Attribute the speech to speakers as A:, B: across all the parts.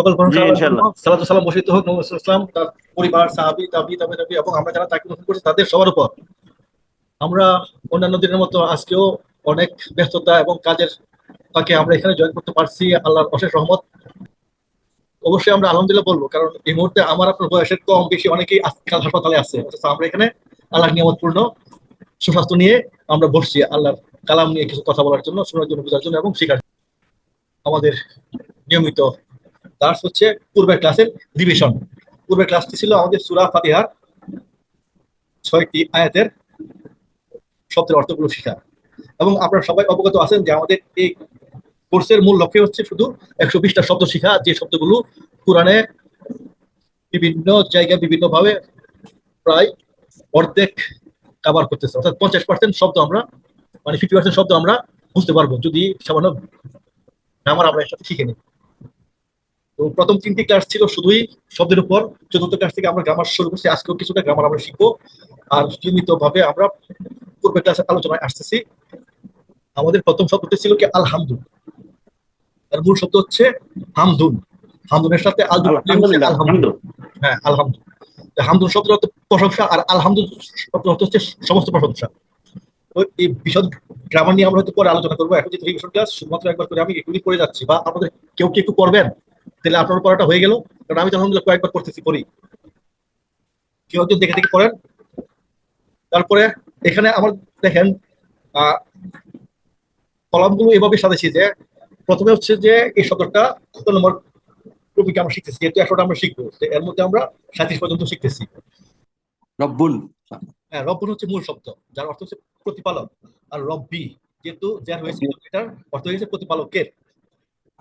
A: সকল। সালাতু সালাম বর্ষিত হোক ওয়াসাল্লাম তার পরিবার সাহাবী তাবি তাবে তাবি এবং আমরা যারা তাকে গ্রহণ করেছি তাদের সবার উপর। আমরা অন্যান্য দিনের মতো আজকেও অনেক ব্যস্ততা এবং কাজের তাকে আমরা এখানে জয়েন করতে পারছি আল্লাহর অশেষ রহমত। অবশ্যই আমরা আলহামদুলিল্লাহ বলব কারণ এই মুহূর্তে আমার আপনার বয়সের কম বেশি অনেকেই আজকাল হাসপাতালে আছে আমরা এখানে আল্লাহর নিয়ামতপূর্ণ সুস্বাস্থ্য নিয়ে আমরা বসছি আল্লাহর কালাম নিয়ে কিছু কথা বলার জন্য শোনার জন্য বোঝার জন্য এবং শেখার আমাদের নিয়মিত দার্স হচ্ছে পূর্বের ক্লাসের রিভিশন পূর্বের ক্লাসটি ছিল আমাদের সুরা ফাতিহার ছয়টি আয়াতের শব্দের অর্থগুলো শেখা। এবং আপনারা সবাই অবগত আছেন যে আমাদের এই কোর্সের মূল লক্ষ্য হচ্ছে শুধু একশো বিশটা শব্দ শেখা, যে শব্দগুলো কোরআনে বিভিন্ন জায়গায় বিভিন্ন ভাবে প্রায় অর্ধেক কাভার করতেছে। অর্থাৎ পঞ্চাশ পার্সেন্ট শব্দ আমরা মানে ফিফটি পার্সেন্ট শব্দ আমরা বুঝতে পারব, যদি সামান্য গ্রামার আমরা একসাথে শিখে নিই। তো প্রথম তিনটি ক্লাস ছিল শুধুই শব্দের উপর। চতুর্থ ক্লাস থেকে আমরা গ্রামার শুরু করছি। আজকেও কিছুটা গ্রামার আমরা শিখব। আর নিয়মিত ভাবে আমরা পূর্বে ক্লাসের আলোচনায় আসতেছি। আমাদের প্রথম শব্দটি ছিল কি? আলহামদু তার মূল শব্দ হচ্ছে হামদুন। হামদুনের সাথে আল যুক্ত হলে হচ্ছে
B: আলহামদুলিল্লাহ
A: আলহামদু
B: আলহামদুলিল্লাহ
A: হ্যাঁ আলহামদু তো হামদুন শব্দের অর্থ প্রশংসা আর আলহামদু শব্দের অর্থ হচ্ছে সমস্ত প্রশংসা। তো এই বিশদ গ্রামার নিয়ে আমরা হয়তো পরে আলোচনা করব। এখন যেহেতু রিভিশন ক্লাস শুধুমাত্র একবার করে আমি এগুলি করে যাচ্ছি বা আমাদের কেউ কি একটু করবেন তাহলে আপনার পড়াটা হয়ে গেল। কারণ আমি তো আলহামদুলিল্লাহ কয়েকবার করতেছি পড়ি। কেউ একজন দেখে দেখে পড়েন। তারপরে এখানে আমার দেখেন কলামগুলো এভাবে সাজাইছি যে প্রথমে হচ্ছে যে এই শব্দটা কত নম্বর টপিকে আমরা শিখতেছি যেহেতু একশোটা আমরা শিখব এর মধ্যে আমরা সাঁত্রিশ পর্যন্ত শিখতেছি।
C: রব্বুন
A: হ্যাঁ রব্বন হচ্ছে মূল শব্দ যার অর্থ হচ্ছে প্রতিপালক। আর রব্বি যেহেতু যার হয়েছে এটার অর্থ হয়েছে প্রতিপালকের।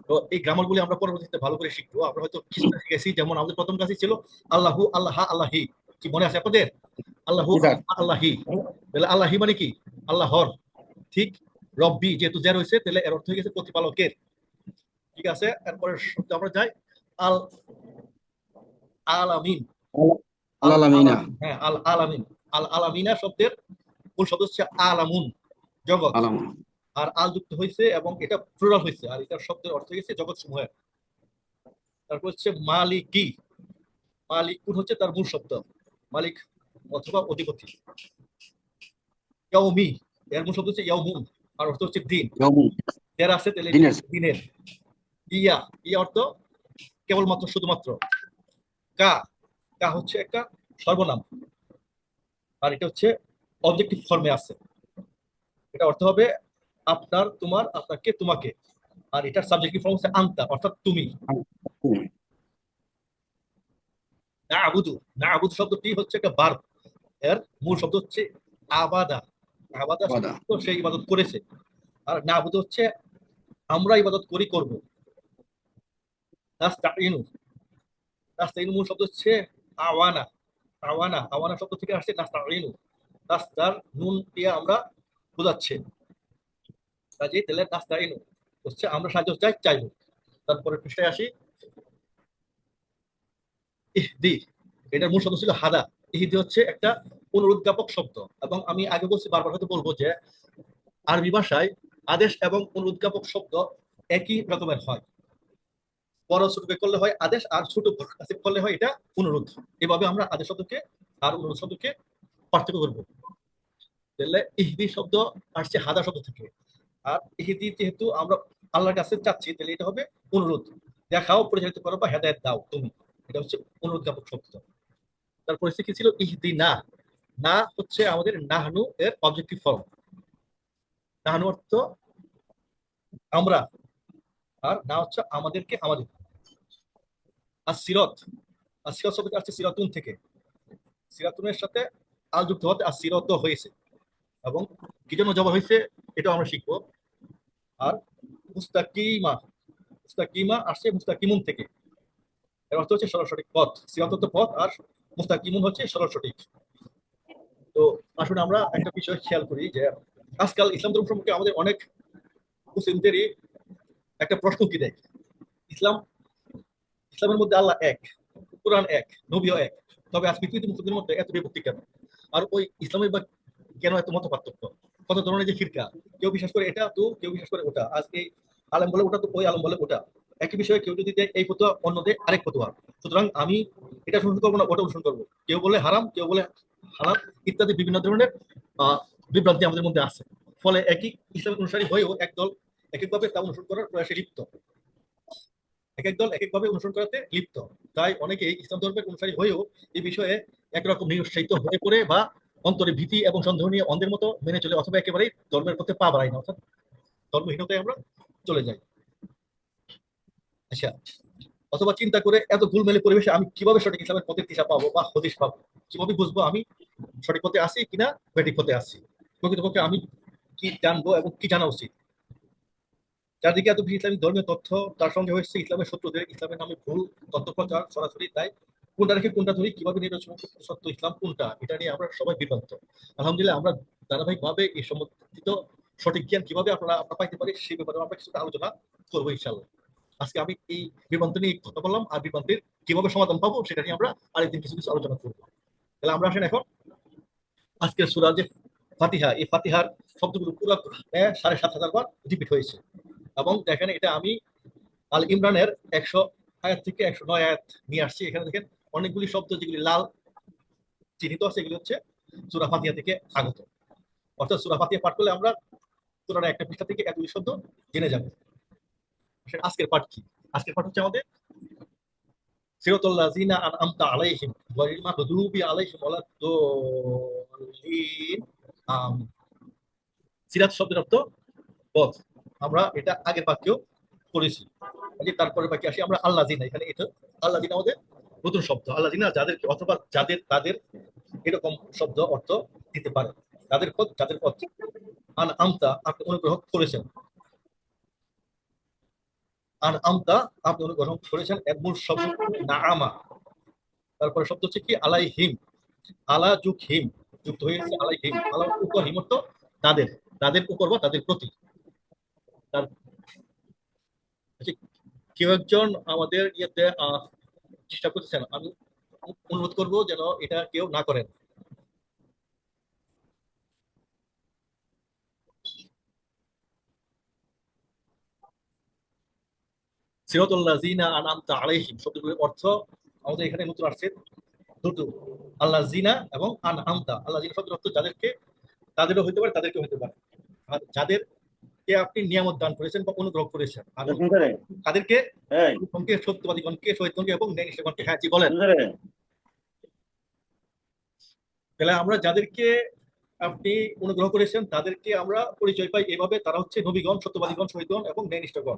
A: তো এই গ্রামারগুলি আমরা পরবর্তীতে ভালো করে শিখব। আমরা হয়তো কিছুটা শিখেছি যেমন আমাদের প্রথম কাছে ছিল আল্লাহু আল্লাহ আল্লাহি। কি মনে আছে আপনাদের? আল্লাহু। আল্লাহি তাহলে আল্লাহি মানে কি? আল্লাহর ঠিক? রব্বি যেহেতু যার হয়েছে তাহলে এর অর্থ হয়ে গেছে প্রতিপালকের। ঠিক আছে? এরপরে শব্দ আমরা যাই। আল আলামিন।
C: আলামিনা।
A: হ্যাঁ আল আলামিন। আল আলামিনা শব্দের মূল শব্দ হচ্ছে আলামুন জগৎ।
C: আলাম
A: আর আল যুক্ত হয়েছে এবং এটা প্লুরাল হয়েছে আর এটার শব্দের অর্থ হয়েছে জগৎ সমূহের তারপর হচ্ছে মালিকি। মালিকুন হচ্ছে তার মূল শব্দ। মালিক অথবা অধিপতি। ইয়াউমি এর মূল শব্দ হচ্ছে ইয়াউমুন আর অর্থ হচ্ছে দিন। এর আছে তাহলে
C: দিনের।
A: দিনের। ইয়া ইয়া অর্থ কেবলমাত্র শুধুমাত্র। কা কা হচ্ছে একটা সর্বনাম। আর এটা হচ্ছে অবজেক্টিভ ফর্মে আছে। এটা অর্থ হবে আপনার তোমার আপনাকে তোমাকে। আর এটার সাবজেক্টিভ ফর্ম হচ্ছে? আন্তা অর্থাৎ তুমি। না আবুদু না আবুদু শব্দটি হচ্ছে একটা বার এর মূল শব্দ হচ্ছে আবাদা। আবাদা। তো সে ইবাদত করেছে। আর না আবুদু হচ্ছে আমরা ইবাদত করি করব। নাস্তাইনু। নাস্তাইনু মূল শব্দ হচ্ছে আওয়ানা। আওয়ানা আওয়ানা শব্দ থেকে আসছে নাস্তাইনু। নাস্তার নুন দিয়ে আমরা বোঝাচ্ছে। তাহলে নাস্তাইনু হচ্ছে আমরা চাই চাইব তারপরে পৃষ্ঠায় আসি। ইহদি এটার মূল শব্দ ছিল হাদা। ইহদি হচ্ছে একটা পুনরুদ্যাপক শব্দ। এবং আমি আগে বলছি, বারবার হয়তো বলব যে আরবি ভাষায় আদেশ এবং পুনরুদ্যাপক শব্দ একই রকমের হয়। বড় ছোটকে করলে হয় আদেশ, আর ছোট করলে হয় এটা অনুরোধ এভাবে আমরা আদেশ শব্দকে আর অনুরোধ শব্দকে পার্থক্য করব। তাহলে ইহদি শব্দ আসছে হাদা শব্দ থেকে। আর ইহদি যেহেতু আমরা আল্লাহর কাছে চাচ্ছি, তাহলে এটা হবে অনুরোধ। দেখাও, পরিচালিত করো বা হেদায়ত দাও তুমি। এটা হচ্ছে অনুরোধ জ্ঞাপক শব্দ তারপরে কি ছিল? ইহদি না না হচ্ছে আমাদের নাহনু এর অবজেক্টিভ ফর্ম নাহনু অর্থ আমরা, আর না হচ্ছে আমাদেরকে আমাদের। আর সিরত আর সিরত শব্দটা আসছে সিরাতুন থেকে। সিরাতুনের সাথে আল যুক্ত হতে আর সিরত হয়েছে। এবং কি জন্য জবা হয়েছে, এটাও আমরা শিখব। আর মুস্তাকিমা মুস্তাকিমা আসছে মুস্তাকিমুন থেকে। এর অর্থ হচ্ছে সরল সঠিক পথ সিরাত পথ, আর মুস্তাকিমুন হচ্ছে সরল সঠিক। তো আসুন আমরা একটা বিষয় খেয়াল করি যে আজকাল ইসলাম ধর্ম সম্পর্কে আমাদের অনেক মুসলিমদেরই একটা প্রশ্ন কি দেয় ইসলাম, ইসলামের মধ্যে আল্লাহ এক, কোরআন এক, নবীও এক, তবে আজ পৃথিবীতে মুসলিমদের মধ্যে এত বিভক্তি কেন আর ওই ইসলামের বা কেন এত মত পার্থক্য কত ধরনের যে ফিরকা? কেউ বিশ্বাস করে এটা তো, কেউ বিশ্বাস করে ওটা। আজ এই আলম বলে ওটা তো, ওই আলম বলে ওটা। একই বিষয়ে কেউ যদি এই ফতোয়া অন্য দেয় আরেক ফতোয়া। সুতরাং আমি এটা অনুসরণ করব না ওটা অনুসরণ করব। কেউ বলে হারাম, কেউ বলে হালাল ইত্যাদি বিভিন্ন ধরনের বিভ্রান্তি আমাদের মধ্যে আছে। ফলে একই ইসলামের অনুসারী হয়েও একদল এক একভাবে তা অনুসরণ করার প্রয়াসে লিপ্ত। এক এক দল এক একভাবে অনুসরণ করাতে লিপ্ত। তাই অনেকে ইসলাম ধর্মের অনুসারী হয়েও এই বিষয়ে একরকম নিরুৎসাহিত হয়ে পড়ে বা অন্তরে ভীতি এবং সন্দেহ নিয়ে অন্ধের মতো মেনে চলে, অথবা একেবারেই ধর্মের পথে পা বাড়াই না, অর্থাৎ ধর্মহীনতায় আমরা চলে যাই। আচ্ছা অথবা চিন্তা করে এত গুলমেলে পরিবেশে আমি কীভাবে সঠিক ইসলামের পথের দিশা পাবো বা হদিশ পাবো? কীভাবে বুঝব আমি সঠিক পথে আসি কিনা বেঠিক পথে আসি প্রকৃতপক্ষে আমি কি জানব এবং কি জানা উচিত? চারদিকে এত বেশি ইসলামিক ধর্মীয় তথ্য, তার সঙ্গে হয়েছে ইসলামের শত্রুদের, ইসলামের নামে ভুল তথ্য প্রচার, সরাসরি তাই কোনটা রেখে কোনটা ধরি কীভাবে নির্বাচন সত্য ইসলাম কোনটা এটা নিয়ে আমরা সবাই বিভ্রান্ত। আলহামদুলিল্লাহ আমরা ধারাবাহিকভাবে এই সম্বন্ধিত সঠিক জ্ঞান কীভাবে আপনারা আমরা পাইতে পারি সেই ব্যাপারে আমরা কিছুটা আলোচনা করব ইনশাল্লাহ আজকে আমি এই বিভ্রান্ত নিয়ে কথা বললাম আর বিভ্রান্তির কীভাবে সমাধান পাবো সেটা নিয়ে আমরা আরেকদিন কিছু কিছু আলোচনা করব। তাহলে আমরা আসেন এখন আজকের সুরা যে ফাতিহা এই ফাতিহার শব্দগুলো পুরো আহ, সাড়ে সাত হাজার বার রিপিট হয়েছে। এবং দেখেন এটা আমি আল ইমরানের একশো আয়াত থেকে একশো নয় আয়াত নিয়ে আসছি। এখানে দেখেন অনেকগুলি শব্দ, যেগুলি লাল চিহ্নিত আছে এগুলি হচ্ছে সুরা ফাতিহা থেকে আগত। অর্থাৎ সুরা ফাতিহা পাঠ করলে আমরা সুরার একটা পৃষ্ঠা থেকে এতগুলি শব্দ জেনে যাব। আজকের পাঠ কি? আজকের পাঠ হচ্ছে আমাদের সিরাতুল্লাযিনা আনআমতা আলাইহিম ওয়াল মাগদুবি আলাইহিম ওয়ালাদ-দাল্লিন আমিন সিরাত শব্দের আমরা এটা আগের বাক্যেও যে তারপরে বাকি আসি। আমরা আল্লাহ জিনা এখানে এটা আল্লাহ জিনা আমাদের নতুন শব্দ। আল্লাহ জিনা যাদেরকে অথবা যাদের তাদের এরকম শব্দ অর্থ দিতে পারে। তাদের পথ যাদের পথ। আমতা আপনি অনুগ্রহ করেছেন। আর আমতা আপনি অনুগ্রহ করেছেন এক মূল শব্দ না আমা তারপরে শব্দ হচ্ছে কি? আলাই হিম আলা যুগ হিম যুক্ত হয়েছে আলাই হিম আলা উপর হিম অর্থ তাদের তাদের উপর বা তাদের প্রতি। আচ্ছা, কেউ একজন আমাদের ইয়েতে চেষ্টা করতেছেন, আমি অনুরোধ করব যেন এটা কেউ না করেন। আনআমতা আলাইহিম অর্থ আমাদের এখানে নতুন আসছে। দুটো আল্লাহ জিনা এবং আন আমতা আল্লাহ জিনা শব্দের অর্থ যাদেরকে, তাদেরও হইতে পারে তাদেরকে হইতে পারে। আর যাদেরকে আপনি নিয়ামত দান করেছেন বা অনুগ্রহ করেছেন? তাদেরকে সত্যবাদীগণকে শহীদগণকে এবং ন্যায়নিষ্ঠগণকে হ্যাঁ জি বলেন। তাহলে আমরা যাদেরকে আপনি অনুগ্রহ করেছেন তাদেরকে আমরা পরিচয় পাই এভাবে। তারা হচ্ছে নবীগণ সত্যবাদীগণ শহীদগণ এবং ন্যায়নিষ্ঠগণ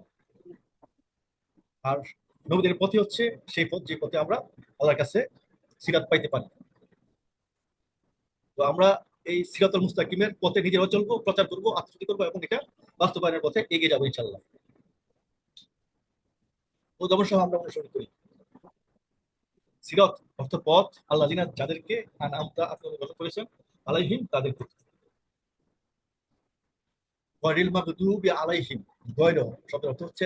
A: আর নবীদের পথই হচ্ছে সেই পথ যে পথে আমরা আল্লাহর কাছে সিরাত পাইতে পারি। তো আমরা এই সিরাতুল মুস্তাকিমের পথে নিজেরাও চলবো প্রচার করব আত্মীয় করব এবং এটা বাস্তবায়নের পথে এগিয়ে যাব ইনশাল্লাহ উদাহরণ সহ আমরা অনুসরণ করি। সিরাত অর্থ পথ, আল্লাহ জিনা যাদেরকে আমরা আপনি অনুগ্রহ করেছেন, আলাইহিম তাদের প্রতি। গয়রিল মাগদুবি আলাইহিম গয়র শব্দের অর্থ হচ্ছে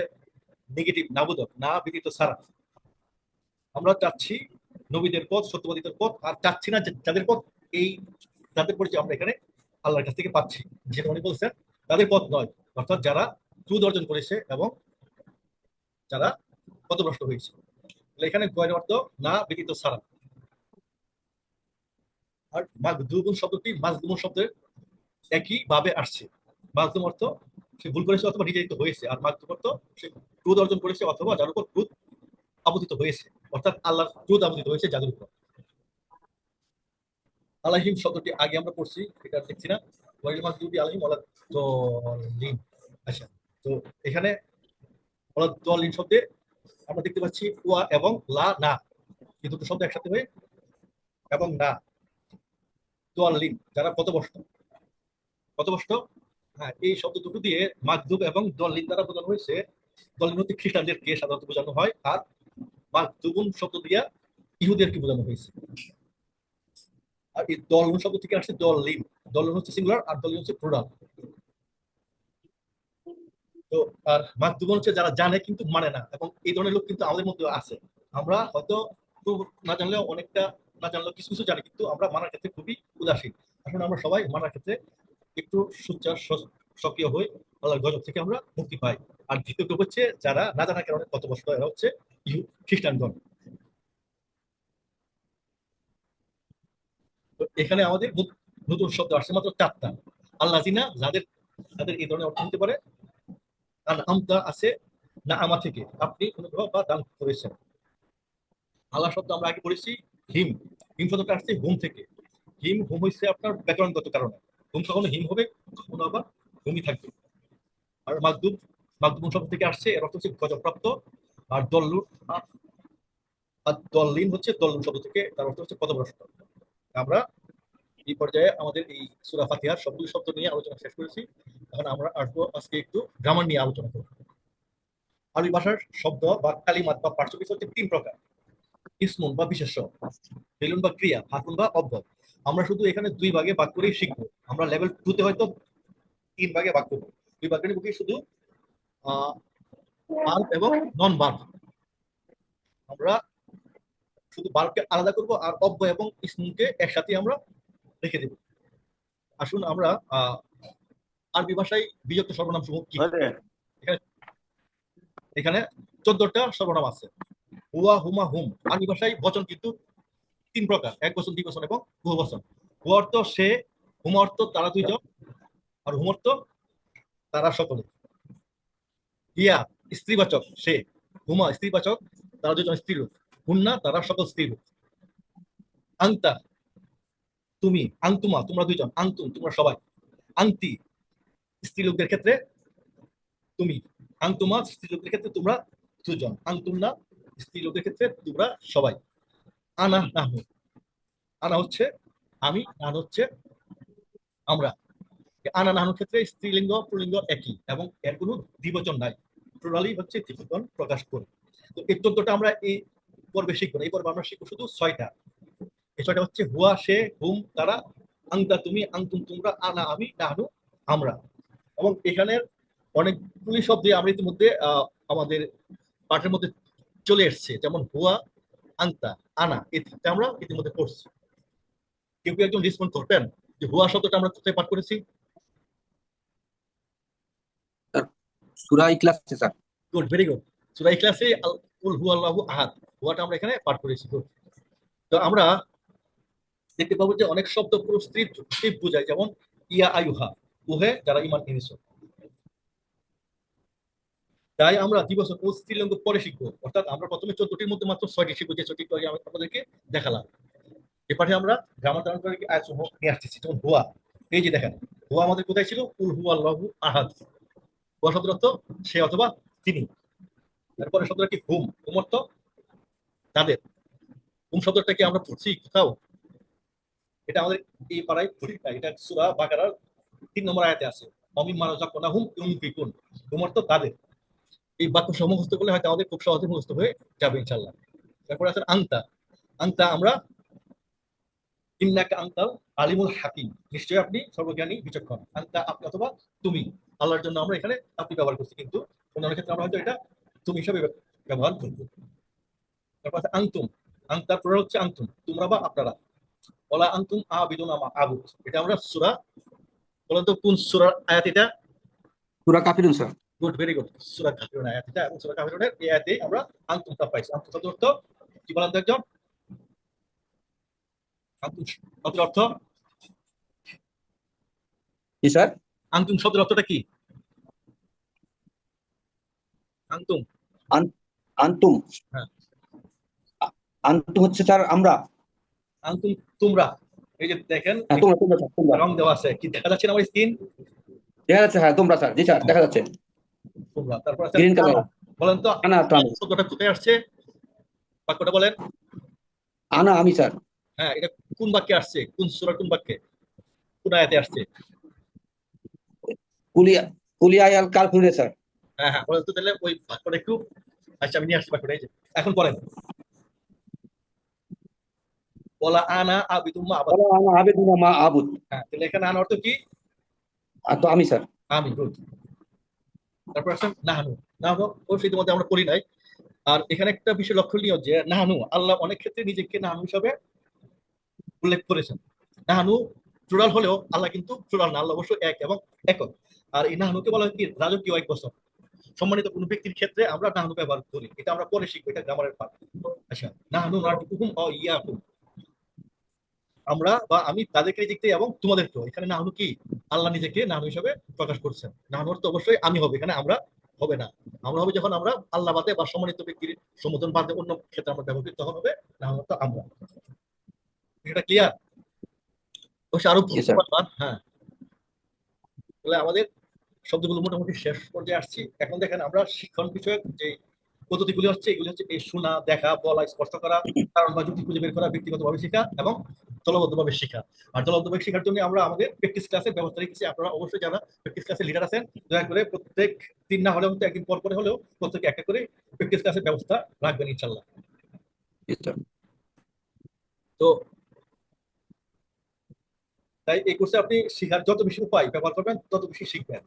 A: নেগেটিভ নাবোধক, না বিদিত সারা আমরা চাচ্ছি নবীদের পথ, সত্যবাদীদের পথ, আর চাচ্ছি না যাদের পথ এই তাদের পরিচয় আমরা এখানে আল্লাহর কাছ থেকে পাচ্ছি। যেটা উনি বলছেন, তাদের পথ নয়। অর্থাৎ যারা ক্রুদ অর্জন করেছে এবং যারা পথভ্রষ্ট হয়েছে। এখানে গয়ের অর্থ না বিদিত সারা। আর মাগদুবুন শব্দটি মাজদুমুন শব্দের একই ভাবে আসছে। মাজদুম অর্থ সে ভুল করেছে অথবা নির্যাতিত হয়েছে। আর মাগদুম অর্থ সে ক্রোধ অর্জন করেছে অথবা যার উপর ক্রোধ আপতিত হয়েছে। অর্থাৎ আল্লাহ ক্রোধ আপতিত হয়েছে যাদের উপর। আলাহিম শব্দটি আগে আমরা পড়ছি, এটা দেখছি না ওয়াইল মাগদুবি আলাহিম ওয়ালা দলিন। আচ্ছা তো এখানে ওয়ালা দলিন শব্দে আমরা দেখতে পাচ্ছি ওয়া এবং লা, না। এই দুটো শব্দ একসাথে হয়ে এবং না। দোয়াল্লিন যারা পথভ্রষ্ট পথভ্রষ্ট হ্যাঁ এই শব্দ দুটো দিয়ে মাগদুব এবং দলিন দ্বারা বোঝানো হয়েছে। দলিন হচ্ছে খ্রিস্টানদেরকে সাধারণত বোঝানো হয়, আর মাগদুবুন শব্দ দিয়া ইহুদেরকে বোঝানো হয়েছে। আর এই দলন শব্দ থেকে আসছে দলিন দলন হচ্ছে সিঙ্গুলার আর দলিন হচ্ছে প্লুরাল তো, আর মাগদুবন হচ্ছে যারা জানে কিন্তু মানে না, এবং এই ধরনের লোক কিন্তু আমাদের মধ্যে আছে। আমরা হয়তো না জানলেও অনেকটা না জানলেও কিছু কিছু জানি, কিন্তু আমরা মানার ক্ষেত্রে খুবই উদাসীন। আসলে আমরা সবাই মানার ক্ষেত্রে একটু সুচ্চার স- সক্রিয় হই, আল্লাহর গজব থেকে আমরা মুক্তি পাই। আর দ্বিতীয় হচ্ছে যারা না জানা কারণে কত বছর এরা হচ্ছে খ্রিস্টানগণ। তো এখানে আমাদের নতুন- শব্দ আসছে মাত্র চারটা। আল্লাহ জিনা যাদের যাদের এই ধরনের অর্থ হতে পারে আর আমতা আছে না আমা থেকে। আপনি অনুগ্রহ বা দান করেছেন। আল্লাহ শব্দ আমরা আগে পড়েছি, হিম। হিম শব্দটা আসছে হুম থেকে। হিম, হুম হচ্ছে আপনার ব্যাকরণগত কারণে। হুম কখনো হিম হবে, কখনো আবার হুমই থাকবে। আর মাকদুব মাকদুব শব্দ থেকে আসছে, এর অর্থ হচ্ছে গজপ্রাপ্ত আর দল্লুর, আর- দল্লিন হচ্ছে দল্লুন শব্দ থেকে, তার অর্থ হচ্ছে পদভ্রষ্ট। আমরা এই পর্যায়ে আমাদের এই সুরা ফাতিহার সবগুলো শব্দ নিয়ে আলোচনা শেষ করেছি। এখন আমরা আসব আজকে একটু গ্রামার নিয়ে আলোচনা করব। আরবি ভাষার শব্দ বা কালিমাত বা পার্শ্ব হচ্ছে তিন প্রকার। ইসমুন বা বিশেষ্য, ফেলুন বা ক্রিয়া, হাকুন বা অব্যয়। আমরা শুধু এখানে দুই ভাগে ভাগ করেই শিখব। আমরা লেভেল টু তে হয়তো তিন ভাগে ভাগ করব। দুই ভাগে নিব কি শুধু বাল্ব এবং নন বাল্ব আমরা শুধু বাল্বকে আলাদা করব আর অব্যয় এবং ইসমুনকে একসাথে আমরা রেখে দেব। আসুন আমরা আরবি ভাষায় বিযুক্ত সর্বনাম সমূহ কি? এখানে চোদ্দটা সর্বনাম আছে। হুয়া হুমা হুম। আরবি ভাষায় বচন কিন্তু তিন প্রকার এক বচন দ্বি বচন এবং বহু বচন। হুয়া অর্থ সে হুম অর্থ তারা দুইজন আর হুম অর্থ তারা সকলে। ইয়া স্ত্রীবাচক সে। হুমা স্ত্রীবাচক তারা দুজন স্ত্রী লোক হুন্না তারা সকল স্ত্রী আংতা, তুমি, আংতুমা, তোমরা দুইজন, আংতুম, তোমরা সবাই। আংতি, স্ত্রী লোকদের ক্ষেত্রে তুমি, আংতুমা, স্ত্রী লোকদের ক্ষেত্রে তোমরা দুজন আংতুমনা স্ত্রী লোকদের ক্ষেত্রে তোমরা সবাই। আনা, নাহু। আনা হচ্ছে আমি নান হচ্ছে আমরা। আনা, নাহুর ক্ষেত্রে স্ত্রীলিঙ্গ পুলিঙ্গ একই, এবং এর কোনো দ্বিবচন নাই। টোটালি হচ্ছে দ্বিবচন প্রকাশ করে। তো এই চোদ্দটা আমরা এই পর্বে শিখব। এই পর্বে আমরা শিখব শুধু ছয়টা। এই ছয়টা হচ্ছে হুয়া সে হুম তারা আংতা তুমি আংতুম তোমরা আনা আমি নাহনু আমরা। এবং এখানের অনেকগুলি শব্দ আমরা ইতিমধ্যে আহ, আমাদের পাঠের মধ্যে চলে এসছে যেমন হুয়া আংতা আনা এটা আমরা ইতিমধ্যে পড়ছি। কেউ কেউ একজন রেসপন্ড করবেন যে হুয়া শব্দটা আমরা কোথায় পাঠ করেছি?
C: সুরা ইখলাস আছে স্যার
A: গুড ভেরি গুড সূরা ইখলাসে আল- কুল হু আল্লাহু আহাদ। হুয়াটা আমরা এখানে পাঠ করেছি। তো আমরা দেখতে পাবো যে অনেক শব্দ পুরো স্ত্রী স্ত্রী বোঝায়, যেমন ইয়া আয়ুহা উহে যারা ইমান এনেছো। তাই আমরা দিবসন ও স্ত্রীলিঙ্গ পরে শিখব। অর্থাৎ আমরা প্রথমে চোদ্দটির মধ্যে মাত্র ছয়টি শিখব, যে ছয়টি আগে আমি আপনাদেরকে দেখালাম। এ পাঠে আমরা গ্রামার করে আয়াতসমূহ নিয়ে আসতেছি, যেমন হুয়া। এই যে দেখেন, হুয়া আমাদের কোথায় ছিল? কুল হু আল্লাহু আহাদ। হুয়া শব্দ অর্থ সে অথবা তিনি। তারপরে শব্দটা কি? হুম হুম অর্থ তাদের। হুম শব্দটা কি আমরা পড়ছি, কোথাও? এটা আমাদের এই পাড়ায় পড়ি না এটা সুরা বাকারার তিন নম্বর আয়াতে আছে। অমিম মারা যখন হুম ইউনফিকুন। হুম অর্থ তাদের। এই বাক্য সমুখস্থ করলে হয়তো আমাদের খুব সহজে মুখস্থ হয়ে যাবে ইনশাল্লাহ তারপরে আছে আংতা আংতা আমরা ইন্নাকা আংতাল আলিমুল হাকিম। নিশ্চয়ই আপনি সর্বজ্ঞানী, বিচক্ষণ। আংতা আপনি অথবা তুমি। আল্লাহর জন্য আমরা এখানে আপনি ব্যবহার করছি, কিন্তু অন্যান্য ক্ষেত্রে আমরা হয়তো এটা তুমি হিসাবে ব্যবহার করব। তারপর আছে আংতুম আংতার প্রয়োগ হচ্ছে আংতুম তোমরা বা আপনারা। ওলা আংতুম আবিদুন আমা আবুদ। এটা আমরা সুরা বলেন তো কোন সুরার আয়াত এটা?
C: সুরা কাফিরুন স্যার
A: গুড ভেরি গুড। সুরা কাফিরুন আয়াত এটা এবং সুরা কাফিরুনের এই আয়াতে আমরা আংতুম তা পাইছি। আংতুম শব্দের অর্থ কি বলেন তো একজন? আংতুম শব্দের অর্থ?
C: কি স্যার?
A: আংতুম শব্দের অর্থটা কি? আংতুম
C: আন্তুম।
A: হ্যাঁ।
C: আ- আন্তুম হচ্ছে স্যার আমরা।
A: আংতুম তোমরা। এই যে দেখেন
C: হ্যাঁ তোমরা তোমরা তোমরা।
A: রং দেওয়া আছে। কি দেখা যাচ্ছে না আমার স্ক্রিন?
C: দেখা যাচ্ছে হ্যাঁ তোমরা স্যার জি স্যার দেখা যাচ্ছে।
A: তোমরা তারপর আনা। বলেন তো
C: আনা তো আমি।
A: শব্দটা কোথায় আসছে? বাক্যটা বলেন।
C: আনা আমি স্যার।
A: হ্যাঁ এটা কোন বাক্যে আসছে? কোন সূরা কোন বাক্যে? কোন আয়াতে আসছে?
C: কুলিয়া কুলিয়া আল কাফিরুন স্যার।
A: হ্যাঁ হ্যাঁ বলেন তো তাহলে ওই বাক্যটা একটু। আচ্ছা আমি নিয়ে আসছি বাক্যটা এই যে। এখন বলেন বলা আনা আবাদ
C: বলো আনা আবেদুনা মা আবুদ
A: হ্যাঁ তাহলে এখানে আনা অর্থ কি?
C: তো আমি স্যার।
A: আমি গুড তারপর আছে নাহানু। নাহানু অবশ্যই ইতিমধ্যে আমরা পড়ি নাই। আর এখানে একটা বিষয় লক্ষণীয় যে নাহানু আল্লাহ অনেক ক্ষেত্রে নিজেকে নাহানু হিসাবে উল্লেখ করেছেন। নাহানু প্লুরাল হলেও আল্লাহ কিন্তু প্লুরাল না আল্লাহ অবশ্য এক এবং একক। আর এই নাহনুকে বলা হয় কি? রাজকীয় এক বছর সম্মানিত কোনো ব্যক্তির ক্ষেত্রে আমরা নাহনু ব্যবহার করি। এটা আমরা পরে শিখব এটা গ্রামারের পাঠ আচ্ছা নাহনু নাটুকুম অ ইয়াকুম। আমরা বা আমি তাদেরকে দেখতে এবং তোমাদেরকেও। এখানে নাহনু কি? আল্লাহ নিজেকে নাহনু হিসেবে প্রকাশ করছেন। নাহনু অর্থ অবশ্যই আমি হবে এখানে আমরা হবে না। আমরা হবে যখন আমরা আল্লাহ বাদে বা সম্মানিত ব্যক্তির সম্বোধন বাদে অন্য ক্ষেত্রে আমরা ব্যবহার করি তখন হবে নাহনু অর্থ আমরা। এটা ক্লিয়ার অবশ্যই আরও হ্যাঁ। তাহলে আমাদের শব্দগুলো মোটামুটি শেষ পর্যায়ে আসছি। এখন দেখেন আমরা শিক্ষণ বিষয়ক যে পদ্ধতিগুলি হচ্ছে এগুলি হচ্ছে এই শোনা দেখা বলা স্পষ্ট করা কারণ বা যুক্তি খুঁজে বের করা ব্যক্তিগতভাবে শেখা এবং দলবদ্ধভাবে শেখা। আর দলবদ্ধভাবে শেখার জন্য আমরা আমাদের প্র্যাকটিস ক্লাসের ব্যবস্থা রেখেছি আপনারা অবশ্যই যারা প্র্যাকটিস ক্লাসের লিডার আছেন দয়া করে প্রত্যেক দিন না হলেও একদিন পর পরে হলেও প্রত্যেকে একটা করে প্র্যাকটিস ক্লাসের ব্যবস্থা রাখবেন ইনশাল্লাহ তো তাই এই কোর্সে আপনি শেখার যত বেশি উপায় ব্যবহার করবেন তত বেশি শিখবেন।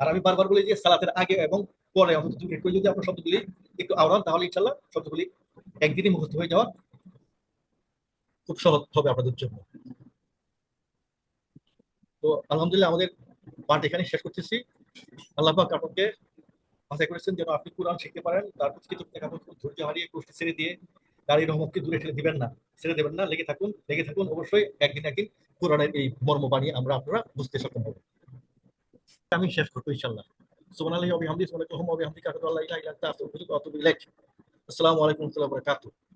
A: আর আমি বারবার বলি যে সালাতের আগে এবং পরে অন্তত দুই মিনিট করে যদি আপনার শব্দগুলি একটু আওড়ান তাহলে ইনশাল্লাহ শব্দগুলি একদিনই মুখস্থ হয়ে যাওয়া খুব সহজ হবে আপনাদের জন্য। তো আলহামদুলিল্লাহ আমাদের পাঠ এখানে শেষ করতেছি। আল্লাহ পাক আপনাকে আশা করেছেন যেন আপনি কোরআন শিখতে পারেন তার প্রতি করুন, ধৈর্য হারিয়ে কোর্সটি ছেড়ে দিয়ে এই রহমতকে দূরে ঠেলে দিবেন না ছেড়ে দেবেন না লেগে থাকুন লেগে থাকুন অবশ্যই একদিন একদিন কোরআনের এই মর্ম বাণী আমরা আপনারা বুঝতে সক্ষম হব। আমি শেষ করব ইনশাল্লাহ সুবহানাল্লাহি ওয়া বিহামদিহি সুবহানাল্লাহি ওয়া বিহামদিহি আশহাদু আল্লা ইলাহা ইল্লা আনতা আস্তাগফিরুকা ওয়া আতুবু ইলাইক আসসালামু আলাইকুম ওয়া রাহমাতুল্লাহি ওয়া বারাকাতুহু